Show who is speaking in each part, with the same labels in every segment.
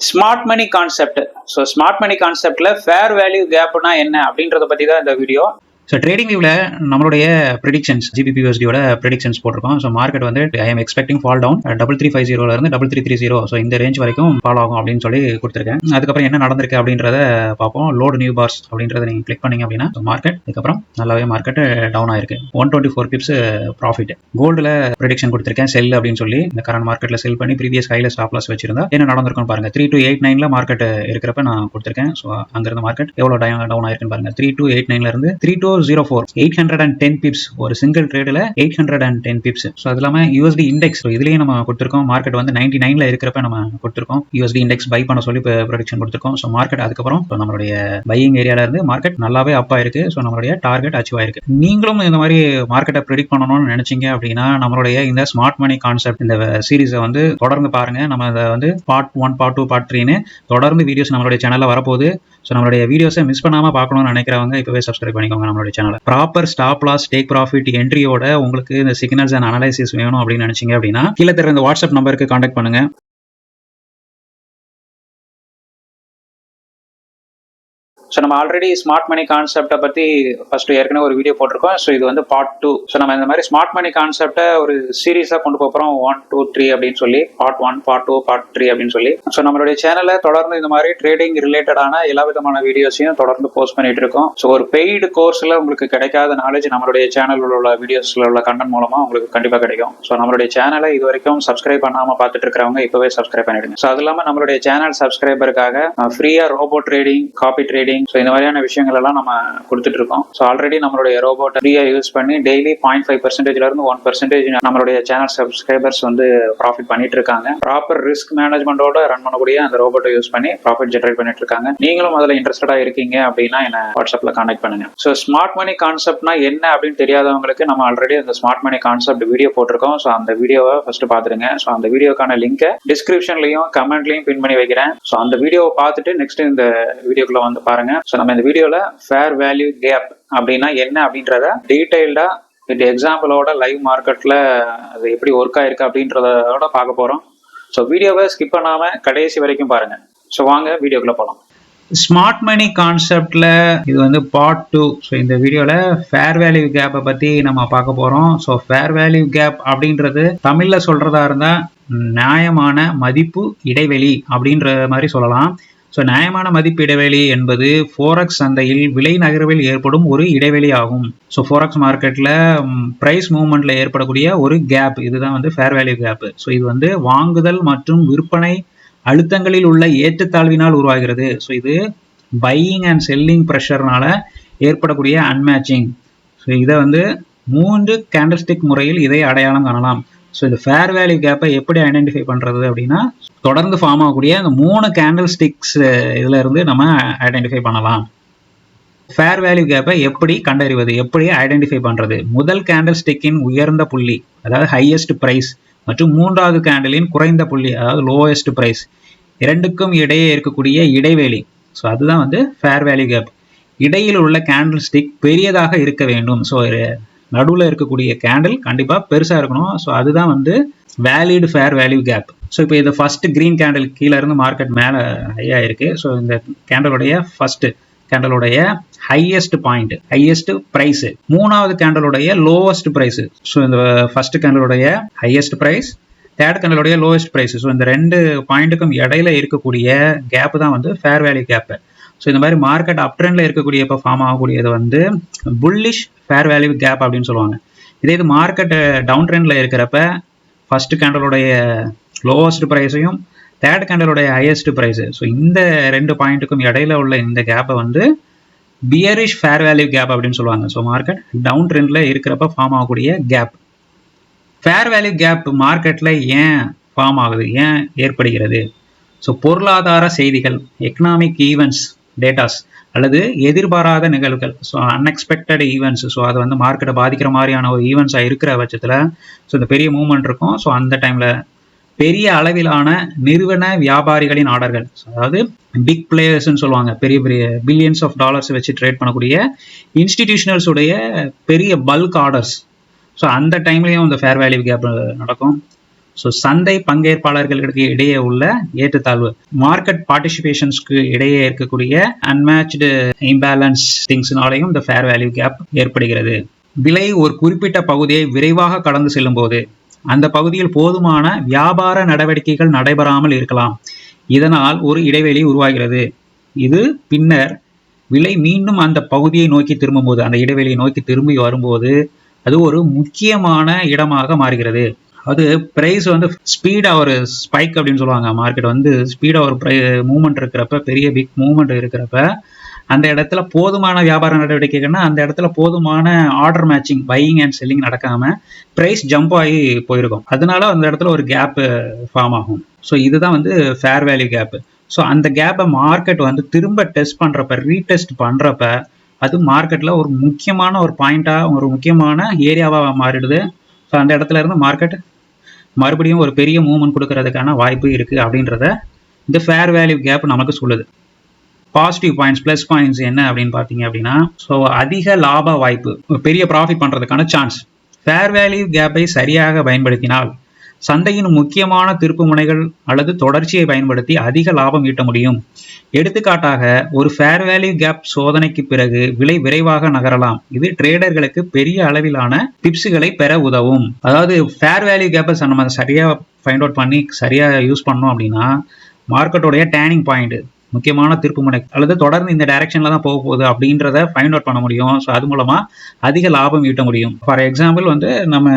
Speaker 1: Smart money concept so smart money கான்செப்ட்ல fair value கேப்னா என்ன அப்படின்றத பத்தி தான் இந்த வீடியோ
Speaker 2: ஸோ ட்ரேடிங் வியூவில் நம்மளுடைய ப்ரிடிக்ஷன்ஸ் ஜிபிபி யூஎஸ்டியோட ப்ரிடிக்ஷன்ஸ் போட்டிருக்கோம். ஸோ மார்க்கெட் வந்து I am expecting fall down double three five ஜீரோல இருந்து double three three zero so இந்த ரேஞ்ச் வரைக்கும் ஃபால் ஆகும் அப்படின்னு சொல்லி கொடுத்துருக்கேன். அதுக்கப்புறம் என்ன நடந்திருக்கு அப்படின்றத பார்ப்போம். லோடு நியூ பார்ஸ் அப்படின்றத நீங்கள் கிளிக் பண்ணீங்க அப்படின்னா மார்க்கெட் அதுக்கப்புறம் நல்லாவே மார்க்கெட் டவுன் ஆயிருக்கு. One twenty four pips profit கோல்டில் ப்ரிடிக்ஷன் கொடுத்துருக்கேன் செல் அப்படின்னு சொல்லி. இந்த கரண்ட் மார்க்கெட்டில் செல் பண்ணி ப்ரீவியஸ் ஹைல ஸ்டாப் லாஸ் வச்சிருந்தா என்ன நடந்திருக்கும் பாருங்க. த்ரீ டு எயிட் நைன்ல மார்க்கெட் இருக்கிறப்ப நான் கொடுத்துருக்கேன். ஸோ அங்கிருந்து மார்க்கெட் எவ்வளோ டவுன் ஆயிருக்குன்னு பாருங்க. த்ரீ டு எயிட் நைன்ல இருந்து three two zero four eight hundred and ten pips ஒரு single ட்ரேடில் eight hundred and ten pips so அது இல்லாமல் யூஎஸ்டி இண்டெக்ஸ் இதுலேயே நம்ம கொடுத்துருக்கோம் மார்க்கெட் வந்து நைன்டி நைனில் இருக்கிறப்ப நம்ம கொடுத்துருக்கோம். யூஎஸ்டி இண்டெக்ஸ் பை பண்ண சொல்லி ப்ரொடக்ஷன் கொடுத்துருக்கோம். ஸோ மார்க்கெட் அதுக்கப்புறம் இப்போ நம்மளுடைய பையிங் ஏரியால இருந்து மார்க்கெட் நல்லாவே அப் ஆயிருக்கு. ஸோ நம்மளுடைய டார்கெட் அச்சீவ் ஆயிருக்கு. நீங்களும் இந்த மாதிரி மார்க்கெட்டை ப்ரிடிக் பண்ணணும்னு நினைச்சீங்க அப்படின்னா நம்மளுடைய இந்த ஸ்மார்ட் மணி கான்செப்ட் இந்த சீரீஸை வந்து தொடர்ந்து பாருங்க. நம்ம அதை வந்து part one part two part த்ரீன்னு தொடர்ந்து வீடியோஸ் நம்மளுடைய சேனலில் வரப்போகுது. ஸோ நம்மளுடைய வீடியோஸை மிஸ் பண்ணாமல் பார்க்கணும்னு நினைக்கிறவங்க இப்போவே சப்ஸ்கிரைப் பண்ணிக்கோங்க நம்மளுடைய சேனலை proper stop loss take profit என்ட்ரியோட உங்களுக்கு இந்த சிக்னல்ஸ் அண்ட் அனலைசிஸ் வேணும் அப்படின்னு நினைச்சீங்க அப்படின்னா கீழே தெரிந்த வாட்ஸ்அப் நம்பருக்கு காண்டாக்ட் பண்ணுங்க.
Speaker 1: ஸோ நம்ம ஆல்ரெடி ஸ்மார்ட் மணி கான்செப்டை பற்றி ஃபர்ஸ்ட் ஏற்கனவே ஒரு வீடியோ போட்டிருக்கோம். ஸோ இது வந்து பார்ட் டூ ஸோ நம்ம இந்த மாதிரி ஸ்மார்ட் மணி கான்செப்டை ஒரு சீரீஸாக கொண்டு போகிறோம் ஒன் டூ த்ரீ அப்படின்னு சொல்லி. Part one part two part three அப்படின்னு சொல்லி. ஸோ நம்மளுடைய சேனலை தொடர்ந்து இந்த மாதிரி ட்ரேடிங் ரிலேட்டடான எல்லா விதமான வீடியோஸையும் தொடர்ந்து போஸ்ட் பண்ணிட்டு இருக்கோம். ஸோ ஒரு பெய்டு கோர்ஸில் உங்களுக்கு கிடைக்காத நாலேஜ் நம்மளுடைய சேனலில் உள்ள வீடியோஸில் உள்ள கண்டென்ட் மூலமாக உங்களுக்கு கண்டிப்பாக கிடைக்கும். ஸோ நம்மளுடைய சேனலை இது வரைக்கும் சப்ஸ்கிரைப் பண்ணாமல் பார்த்துட்டு இருக்கிறவங்க இப்போவே சப்ஸ்கிரைப் பண்ணிடுங்க. ஸோ அது இல்லாமல் நம்மளுடைய சேனல் சப்ஸ்கிரைபருக்காக ஃப்ரீயாக robo trading copy trading so இந்த மாதிரியான விஷயங்கள் எல்லாம் நம்ம கொடுத்துட்டு இருக்கோம் ஸோ ஆல்ரெடி நம்மளுடைய ரோபோட்டை ஃப்ரீயாக யூஸ் பண்ணி டெய்லி பாயிண்ட் ஃபைவ் பர்சன்டேஜ்ல இருந்து ஒன் பர்சன்டேஜ் நம்மளுடைய சேனல் சப்ஸ்கிரைபர்ஸ் வந்து ப்ராஃபிட் பண்ணிட்டு இருக்காங்க ப்ராப்பர் ரிஸ்க் மேனேஜ்மெண்டோட ரன் பண்ணக்கூடிய அந்த ரோபோட்டை யூஸ் பண்ணி ப்ராஃபிட் ஜென்ரேட் பண்ணிட்டு இருக்காங்க நீங்களும் அதில் இன்ட்ரெஸ்டடாக இருக்கீங்க அப்படின்னா என்ன வாட்ஸ்அப்ல கான்டாக்ட் பண்ணுங்க. ஸோ ஸ்மார்ட் மணி கான்செப்ட்னா என்ன அப்படின்னு தெரியாதவங்களுக்கு நம்ம ஆல்ரெடி அந்த ஸ்மார்ட் மணி கான்செப்ட் வீடியோ போட்டிருக்கோம். ஸோ அந்த வீடியோவை ஃபர்ஸ்ட் பார்த்துருங்க ஸோ அந்த வீடியோக்கான லிங்கை டிஸ்கிரிப்ஷன்லையும் கமெண்ட்லையும் பின் பண்ணி வைக்கிறேன். ஸோ அந்த வீடியோவை பார்த்துட்டு நெக்ஸ்ட் இந்த வீடியோக்குள்ள வந்து பாருங்க. ஸோ நம்ம இந்த வீடியோவில் ஃபேர் வேல்யூ கேப் அப்படின்னா என்ன அப்படின்றத டீடைல்டா வித் எக்ஸாம்பிளோட லைவ் மார்க்கெட்ல அது எப்படி ஒர்க் ஆயிருக்கு அப்படின்றதோட பார்க்க போறோம். ஸோ வீடியோவை ஸ்கிப் பண்ணாமல் கடைசி வரைக்கும் பாருங்க. ஸோ வாங்க வீடியோக்குள்ள போகலாம்
Speaker 2: ஸ்மார்ட் மணி கான்செப்டில் இது வந்து பார்ட் டூ ஸோ இந்த வீடியோவில் ஃபேர் வேல்யூ கேப்பை பற்றி நம்ம பார்க்க போகிறோம் ஸோ ஃபேர் வேல்யூ கேப் அப்படின்றது தமிழில் சொல்கிறதா இருந்தால் நியாயமான மதிப்பு இடைவெளி அப்படின்ற மாதிரி சொல்லலாம். ஸோ நியாயமான மதிப்பு இடைவெளி என்பது ஃபோரக்ஸ் சந்தையில் விலை நகர்வில் ஏற்படும் ஒரு இடைவெளி ஆகும். ஸோ ஃபோரக்ஸ் மார்க்கெட்டில் ப்ரைஸ் மூவ்மெண்ட்டில் ஏற்படக்கூடிய ஒரு கேப் இதுதான் வந்து ஃபேர் வேல்யூ கேப் ஸோ இது வந்து வாங்குதல் மற்றும் விற்பனை அழுத்தங்களில் உள்ள ஏற்றத்தாழ்வினால் உருவாகிறது. ஸோ இது பையிங் அண்ட் செல்லிங் ப்ரெஷர்னால ஏற்படக்கூடிய அன்மேட்சிங் ஸோ இதை வந்து மூன்று கேண்டல்ஸ்டிக் முறையில் இதை அடையாளம் காணலாம். ஸோ இந்த ஃபேர் வேல்யூ கேப்பை எப்படி ஐடென்டிஃபை பண்ணுறது அப்படின்னா தொடர்ந்து ஃபார்ம் ஆகக்கூடிய அந்த மூணு கேண்டில் ஸ்டிக்ஸ் இதில் இருந்து நம்ம ஐடென்டிஃபை பண்ணலாம். ஃபேர் வேல்யூ கேப்பை எப்படி கண்டறிவது எப்படி ஐடென்டிஃபை பண்ணுறது முதல் கேண்டில் ஸ்டிக்கின் உயர்ந்த புள்ளி அதாவது ஹையஸ்ட் ப்ரைஸ் மற்றும் மூன்றாவது கேண்டலின் குறைந்த புள்ளி அதாவது லோயஸ்ட் ப்ரைஸ் இரண்டுக்கும் இடையே இருக்கக்கூடிய இடைவெளி. ஸோ அதுதான் வந்து ஃபேர் வேல்யூ கேப் இடையில் உள்ள கேண்டில் ஸ்டிக் பெரியதாக இருக்க வேண்டும். ஸோ நடுவில் இருக்கக்கூடிய கேண்டில் கண்டிப்பாக பெருசாக இருக்கணும். ஸோ அதுதான் வந்து valid fair value gap so இப்போ இது ஃபஸ்ட்டு க்ரீன் கேண்டில் கீழே இருந்து மார்க்கெட் மேலே ஹையாக இருக்குது ஸோ இந்த கேண்டலுடைய ஃபஸ்ட்டு கேண்டலுடைய ஹையஸ்ட் பாயிண்ட் ஹையஸ்ட் ப்ரைஸ் மூணாவது கேண்டலுடைய லோவஸ்ட் ப்ரைஸ் ஸோ இந்த ஃபர்ஸ்ட் கேண்டலுடைய ஹையஸ்ட் ப்ரைஸ் தேர்ட் கேண்டலுடைய லோவஸ்ட் ப்ரைஸ் ஸோ இந்த ரெண்டு பாயிண்ட்டுக்கும் இடையில இருக்கக்கூடிய கேப் தான் வந்து ஃபேர் வேல்யூ கேப்பு ஸோ இந்த மாதிரி மார்க்கெட் அப் ட்ரெண்டில் இருக்கக்கூடிய இப்போ ஃபார்ம் ஆகக்கூடியது வந்து புல்லிஷ் ஃபேர் வேல்யூ கேப் அப்படின்னு சொல்லுவாங்க. இதே இது மார்க்கெட் டவுன் ட்ரெண்டில் இருக்கிறப்ப ஃபர்ஸ்ட் கேண்டலுடைய லோவஸ்ட் ப்ரைஸையும் தேர்ட் கேண்டலுடைய ஹையஸ்ட் ப்ரைஸு ஸோ இந்த ரெண்டு பாயிண்ட்டுக்கும் இடையில உள்ள இந்த கேப்பை வந்து பியரிஷ் ஃபேர் வேல்யூ கேப் அப்படின்னு சொல்லுவாங்க. ஸோ மார்க்கெட் டவுன் ட்ரெண்டில் இருக்கிறப்ப ஃபார்ம் ஆகக்கூடிய கேப் ஃபேர் வேல்யூ கேப் மார்க்கெட்டில் ஏன் ஃபார்ம் ஆகுது? ஏன் ஏற்படுகிறது? ஸோ பொருளாதார செய்திகள் எக்கனாமிக் ஈவெண்ட்ஸ் டேட்டாஸ் அல்லது எதிர்பாராத நிகழ்வுகள். ஸோ அன்எக்ஸ்பெக்டட் ஈவெண்ட்ஸ் ஸோ அது வந்து மார்க்கெட்டை பாதிக்கிற மாதிரியான ஒரு ஈவெண்ட்ஸாக இருக்கிற பட்சத்தில் ஸோ இந்த பெரிய மூவ்மெண்ட் இருக்கும். ஸோ அந்த டைமில் பெரிய அளவிலான நிறுவன வியாபாரிகளின் ஆர்டர்கள். அதாவது பிக் பிளேயர்ஸ்னு சொல்லுவாங்க. பெரிய பெரிய பில்லியன்ஸ் ஆஃப் டாலர்ஸ் வச்சு ட்ரேட் பண்ணக்கூடிய இன்ஸ்டிடியூஷனல்ஸுடைய பெரிய பல்க் ஆர்டர்ஸ் ஸோ அந்த டைம்லேயும் இந்த ஃபேர் வேல்யூ கேப் நடக்கும். ஸோ சந்தை பங்கேற்பாளர்களுக்கு இடையே உள்ள ஏற்றத்தாழ்வு மார்க்கெட் பார்ட்டிசிபேஷன்ஸ்க்கு இடையே இருக்கக்கூடிய அன்மேட்ச்டு இம்பேலன்ஸ் திங்ஸ்னாலையும் இந்த ஃபேர் வேல்யூ கேப் ஏற்படுகிறது. விலை ஒரு குறிப்பிட்ட பகுதியை விரைவாக கடந்து செல்லும் போது அந்த பகுதியில் போதுமான வியாபார நடவடிக்கைகள் நடைபெறாமல் இருக்கலாம். இதனால் ஒரு இடைவெளி உருவாகிறது. இது பின்னர் விலை மீண்டும் அந்த பகுதியை நோக்கி திரும்பும்போது அந்த இடைவெளியை நோக்கி திரும்பி வரும்போது அது ஒரு முக்கியமான இடமாக மாறுகிறது. அது ப்ரைஸ் வந்து ஸ்பீடாக ஒரு ஸ்பைக் அப்படின்னு சொல்லுவாங்க. மார்க்கெட் வந்து ஸ்பீடாக ஒரு ப்ரை மூவ்மெண்ட் இருக்கிறப்ப பெரிய பிக் மூவ்மெண்ட் இருக்கிறப்ப அந்த இடத்துல போதுமான வியாபார நடவடிக்கைகள்னா அந்த இடத்துல போதுமான order matching buying and selling நடக்காம ப்ரைஸ் ஜம்ப் ஆகி போயிருக்கும். அதனால அந்த இடத்துல ஒரு கேப் ஃபார்ம் ஆகும். ஸோ இதுதான் வந்து ஃபேர் வேல்யூ கேப் ஸோ அந்த கேப்பை மார்க்கெட் வந்து திரும்ப டெஸ்ட் பண்ணுறப்ப ரீடெஸ்ட் பண்ணுறப்ப அது மார்க்கெட்டில் ஒரு முக்கியமான ஒரு பாயிண்ட்டாக ஒரு முக்கியமான ஏரியாவாக மாறிடுது. ஸோ அந்த இடத்துல இருந்து மார்க்கெட் மறுபடியும் ஒரு பெரிய மூவ்மெண்ட் கொடுக்கறதுக்கான வாய்ப்பு இருக்குது அப்படின்றத இந்த ஃபேர் வேல்யூ கேப் நமக்கு சொல்லுது. பாசிட்டிவ் பாயிண்ட்ஸ் ப்ளஸ் பாயிண்ட்ஸ் என்ன அப்படின்னு பார்த்தீங்க அப்படின்னா ஸோ அதிக லாப வாய்ப்பு பெரிய ப்ராஃபிட் பண்ணுறதுக்கான சான்ஸ் ஃபேர் வேல்யூ கேப்பை சரியாக பயன்படுத்தினால் சந்தையின் முக்கியமான திருப்பு முனைகள் அல்லது தொடர்ச்சியை பயன்படுத்தி அதிக லாபம் ஈட்ட முடியும். எடுத்துக்காட்டாக ஒரு ஃபேர் வேல்யூ கேப் சோதனைக்கு பிறகு விலை விரைவாக நகரலாம். இது ட்ரேடர்களுக்கு பெரிய அளவிலான டிப்ஸுகளை பெற உதவும். அதாவது ஃபேர் வேல்யூ கேப்பை நம்ம சரியாக ஃபைண்ட் அவுட் பண்ணி சரியாக யூஸ் பண்ணோம் அப்படின்னா மார்க்கெட்டோடைய டேனிங் பாயிண்ட் முக்கியமான திருப்புமுனை அல்லது தொடர்ந்து இந்த டைரக்ஷன்ல தான் போக போகுது அப்படின்றத ஃபைண்ட் அவுட் பண்ண முடியும். ஸோ அது மூலமா அதிக லாபம் ஈட்ட முடியும். ஃபார் எக்ஸாம்பிள் வந்து நம்ம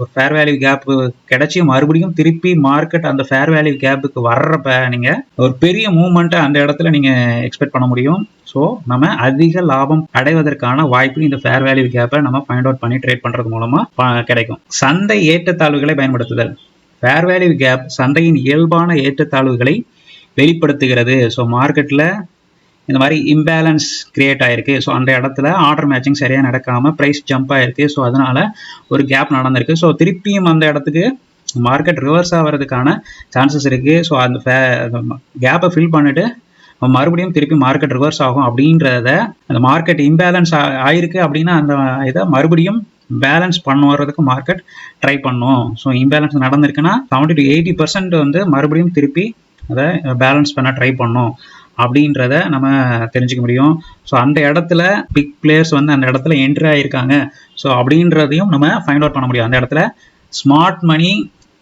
Speaker 2: ஒரு ஃபேர் வேல்யூ கேப் கிடைச்சி மறுபடியும் திருப்பி மார்க்கெட் அந்த ஃபேர் வேல்யூ கேப்புக்கு வர்றப்ப நீங்க ஒரு பெரிய மூவ்மெண்ட்டை அந்த இடத்துல நீங்க எக்ஸ்பெக்ட் பண்ண முடியும். ஸோ நம்ம அதிக லாபம் அடைவதற்கான வாய்ப்பு இந்த ஃபேர் வேல்யூ கேப்பை நம்ம ஃபைண்ட் அவுட் பண்ணி ட்ரேட் பண்றது மூலமா கிடைக்கும். சந்தை ஏற்றத்தாழ்வுகளை பயன்படுத்துதல். ஃபேர் வேல்யூ கேப் சந்தையின் இயல்பான ஏற்றத்தாழ்வுகளை வெளிப்படுத்துகிறது. ஸோ மார்க்கெட்டில் இந்த மாதிரி இம்பேலன்ஸ் கிரியேட் ஆயிருக்கு. ஸோ அந்த இடத்துல ஆர்டர் மேட்சிங் சரியாக நடக்காமல் ப்ரைஸ் ஜம்ப் ஆயிருக்கு. ஸோ அதனால் ஒரு கேப் நடந்திருக்கு. ஸோ திருப்பியும் அந்த இடத்துக்கு மார்க்கெட் ரிவர்ஸ் ஆகிறதுக்கான சான்சஸ் இருக்குது ஸோ அந்த கேப்பை ஃபில் பண்ணிட்டு மறுபடியும் திருப்பி மார்க்கெட் ரிவர்ஸ் ஆகும் அப்படின்றத அந்த மார்க்கெட் இம்பேலன்ஸ் ஆயிருக்கு அப்படின்னா அந்த இதை மறுபடியும் பேலன்ஸ் பண்ண வர்றதுக்கு மார்க்கெட் ட்ரை பண்ணும். ஸோ இம்பேலன்ஸ் நடந்திருக்குன்னா செவன்டி டு எயிட்டி பர்சன்ட் வந்து மறுபடியும் திருப்பி அதை பேலன்ஸ் பண்ண ட்ரை பண்ணும் அப்படின்றத நம்ம தெரிஞ்சுக்க முடியும். ஸோ அந்த இடத்துல பிக் பிளேயர்ஸ் வந்து அந்த இடத்துல என்ட்ரி ஆகியிருக்காங்க ஸோ அப்படின்றதையும் நம்ம ஃபைண்ட் அவுட் பண்ண முடியும். அந்த இடத்துல ஸ்மார்ட் மணி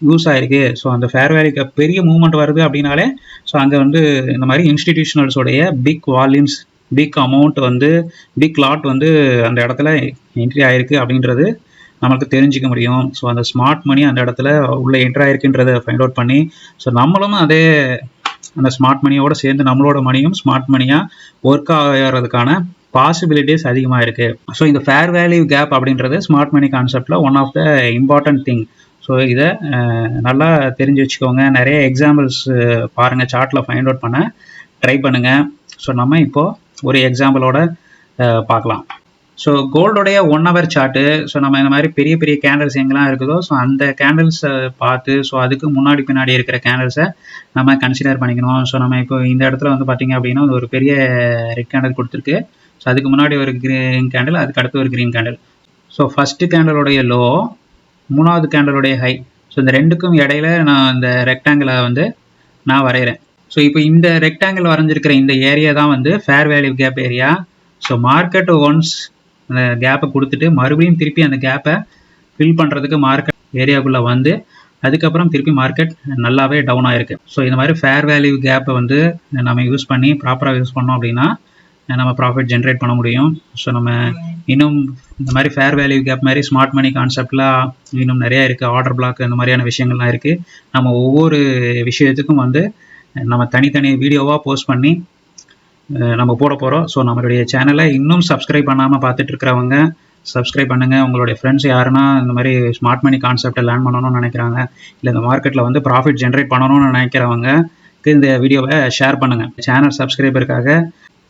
Speaker 2: யூஸ் ஆயிருக்கு. ஸோ அந்த ஃபேர் வேல்யூக்கு பெரிய மூவ்மெண்ட் வருது அப்படின்னாலே ஸோ அங்கே வந்து இந்த மாதிரி இன்ஸ்டிடியூஷனல்ஸோடைய பிக் வால்யூம்ஸ் பிக் அமௌண்ட் வந்து பிக் லாட் வந்து அந்த இடத்துல என்ட்ரி ஆயிருக்கு அப்படின்றது நமக்கு தெரிஞ்சுக்க முடியும். ஸோ அந்த ஸ்மார்ட் மணி அந்த இடத்துல உள்ளே என்டர் ஆயிருக்குன்றதை ஃபைண்ட் அவுட் பண்ணி ஸோ நம்மளும் அதே அந்த ஸ்மார்ட் மணியோட சேர்ந்து நம்மளோட மணியும் ஸ்மார்ட் மணியாக ஒர்க் ஆகிறதுக்கான பாசிபிலிட்டிஸ் அதிகமாக இருக்குது ஸோ இந்த ஃபேர் வேல்யூ கேப் அப்படின்றது ஸ்மார்ட் மணி கான்செப்டில் one of the important thing so இதை நல்லா தெரிஞ்சு வச்சுக்கோங்க. நிறைய எக்ஸாம்பிள்ஸ் பாருங்கள் சார்ட்டில் ஃபைண்ட் அவுட் பண்ண ட்ரை பண்ணுங்கள் ஸோ நம்ம இப்போது ஒரு எக்ஸாம்பிளோட பார்க்கலாம். ஸோ கோல்டோடைய ஒன் ஹவர் சார்ட்டு ஸோ நம்ம இந்த மாதிரி பெரிய பெரிய கேண்டில்ஸ் எங்கெல்லாம் இருக்குதோ ஸோ அந்த கேண்டில்ஸை பார்த்து ஸோ அதுக்கு முன்னாடி பின்னாடி இருக்கிற கேண்டில்ஸை நம்ம கன்சிடர் பண்ணிக்கணும். ஸோ நம்ம இப்போ இந்த இடத்துல வந்து பார்த்தீங்க அப்படின்னா ஒரு பெரிய ரெட் கேண்டல் கொடுத்துருக்கு. ஸோ அதுக்கு முன்னாடி ஒரு க்ரீன் கேண்டில் அதுக்கு அடுத்து ஒரு க்ரீன் கேண்டில் ஸோ ஃபஸ்ட்டு கேண்டலோடைய லோ மூணாவது கேண்டலுடைய ஹை ஸோ இந்த ரெண்டுக்கும் இடையில நான் இந்த ரெக்டாங்கிளை வந்து நான் வரைகிறேன் ஸோ இப்போ இந்த ரெக்டாங்கிள் வரைஞ்சிருக்கிற இந்த ஏரியா தான் வந்து fair value gap area so market once அந்த கேப்பை கொடுத்துட்டு மறுபடியும் திருப்பி அந்த கேப்பை ஃபில் பண்ணுறதுக்கு மார்க்கெட் ஏரியாக்குள்ளே வந்து அதுக்கப்புறம் திருப்பி மார்க்கெட் நல்லாவே டவுன் ஆயிருக்கு. ஸோ இந்த மாதிரி ஃபேர் வேல்யூ கேப்பை வந்து நம்ம யூஸ் பண்ணி ப்ராப்பராக யூஸ் பண்ணோம் அப்படின்னா நம்ம ப்ராஃபிட் ஜென்ரேட் பண்ண முடியும். ஸோ நம்ம இன்னும் இந்த மாதிரி ஃபேர் வேல்யூ கேப் மாதிரி ஸ்மார்ட் மணி கான்செப்ட்லாம் இன்னும் நிறையா இருக்குது ஆர்டர் பிளாக் இந்த மாதிரியான விஷயங்கள்லாம் இருக்குது நம்ம ஒவ்வொரு விஷயத்துக்கும் வந்து நம்ம தனித்தனி வீடியோவாக போஸ்ட் பண்ணி நம்ம போட போகிறோம் ஸோ நம்மளுடைய சேனலை இன்னும் சப்ஸ்கிரைப் பண்ணாமல் பார்த்துட்டு இருக்கிறவங்க சப்ஸ்கிரைப் பண்ணுங்கள் உங்களுடைய ஃப்ரெண்ட்ஸ் யாருன்னா இந்த மாதிரி ஸ்மார்ட் மணி கான்செப்டை லேர்ன் பண்ணணும்னு நினைக்கிறாங்க. இல்லை இந்த மார்க்கெட்டில் வந்து ப்ராஃபிட் ஜென்ரேட் பண்ணணும்னு நினைக்கிறவங்க இந்த வீடியோவை ஷேர் பண்ணுங்கள் சேனல் சப்ஸ்கிரைபருக்காக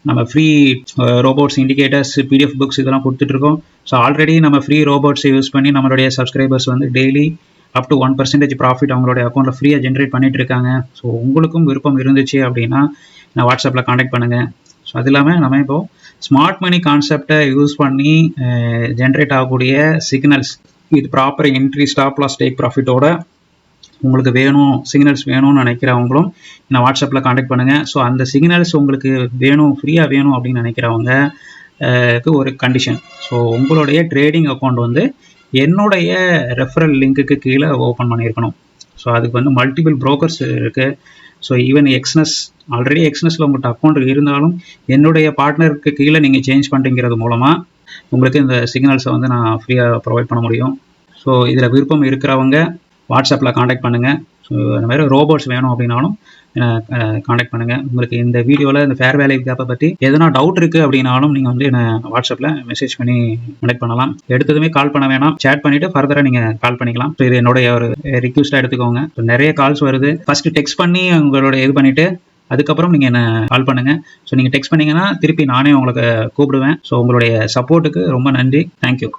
Speaker 2: நம்ம free robots indicators PDF books இதெல்லாம் கொடுத்துட்ருக்கோம். ஸோ ஆல்ரெடி நம்ம ஃப்ரீ ரோபோட்ஸை யூஸ் பண்ணி நம்மளுடைய சப்ஸ்கிரைபர்ஸ் வந்து daily up to one percentage profit அவங்களுடைய அக்கௌண்ட்டில் ஃப்ரீயாக ஜென்ரேட் பண்ணிகிட்டு இருக்காங்க ஸோ உங்களுக்கும் விருப்பம் இருந்துச்சு அப்படின்னா வாட்ஸ்அப்பில் காண்டாக்ட் பண்ணுங்கள் ஸோ அது இல்லாமல் நம்ம இப்போ ஸ்மார்ட் மணி கான்செப்டை யூஸ் பண்ணி ஜென்ரேட் ஆகக்கூடிய சிக்னல்ஸ் இது proper entry stop loss take ப்ராஃபிட்டோட உங்களுக்கு வேணும் சிக்னல்ஸ் வேணும்னு நினைக்கிறவங்களும் என்னை வாட்ஸ்அப்பில் காண்டாக்ட் பண்ணுங்கள் ஸோ அந்த சிக்னல்ஸ் உங்களுக்கு வேணும் ஃப்ரீயாக வேணும் அப்படின்னு நினைக்கிறவங்க ஒரு கண்டிஷன் ஸோ உங்களுடைய ட்ரேடிங் அக்கௌண்ட் வந்து என்னுடைய ரெஃபரல் லிங்க்குக்கு கீழே ஓப்பன் பண்ணியிருக்கணும். ஸோ அதுக்கு வந்து மல்டிபிள் ப்ரோக்கர்ஸ் இருக்குது ஸோ ஈவன் எக்ஸ்னஸ் ஆல்ரெடி எக்ஸ்னஸில் உங்கள்கிட்ட அக்கௌண்ட் இருந்தாலும் என்னுடைய பார்ட்னருக்கு கீழே நீங்கள் சேஞ்ச் பண்ணுறீங்கிறது மூலமாக உங்களுக்கு இந்த சிக்னல்ஸை வந்து நான் ஃப்ரீயாக ப்ரொவைட் பண்ண முடியும். ஸோ இதில் விருப்பம் இருக்கிறவங்க வாட்ஸ்அப்பில் காண்டாக்ட் பண்ணுங்கள் ஸோ அந்த மாதிரி ரோபோட்ஸ் வேணும் அப்படின்னாலும் காண்டாக்ட் பண்ணுங்கள் உங்களுக்கு இந்த வீடியோவில் இந்த ஃபேர் வேலை கேப்பை பற்றி எதனா டவுட் இருக்குது அப்படின்னாலும் நீங்கள் வந்து என்னை வாட்ஸ்அப்பில் மெசேஜ் பண்ணி கனெக்ட் பண்ணலாம். எடுத்ததுமே கால் பண்ண வேணாம். சேட் பண்ணிவிட்டு ஃபர்தராக நீங்கள் கால் பண்ணிக்கலாம். ஸோ இது என்னுடைய ஒரு ரிக்வஸ்ட்டாக எடுத்துக்கோங்க. ஸோ நிறைய கால்ஸ் வருது. ஃபஸ்ட்டு டெக்ஸ்ட் பண்ணி உங்களோட இது பண்ணிவிட்டு அதுக்கப்புறம் நீங்கள் என்ன கால் பண்ணுங்கள் ஸோ நீங்கள் டெக்ஸ்ட் பண்ணிங்கன்னா திருப்பி நானே உங்களுக்கு கூப்பிடுவேன். ஸோ உங்களுடைய சப்போர்ட்டுக்கு ரொம்ப நன்றி. தேங்க்யூ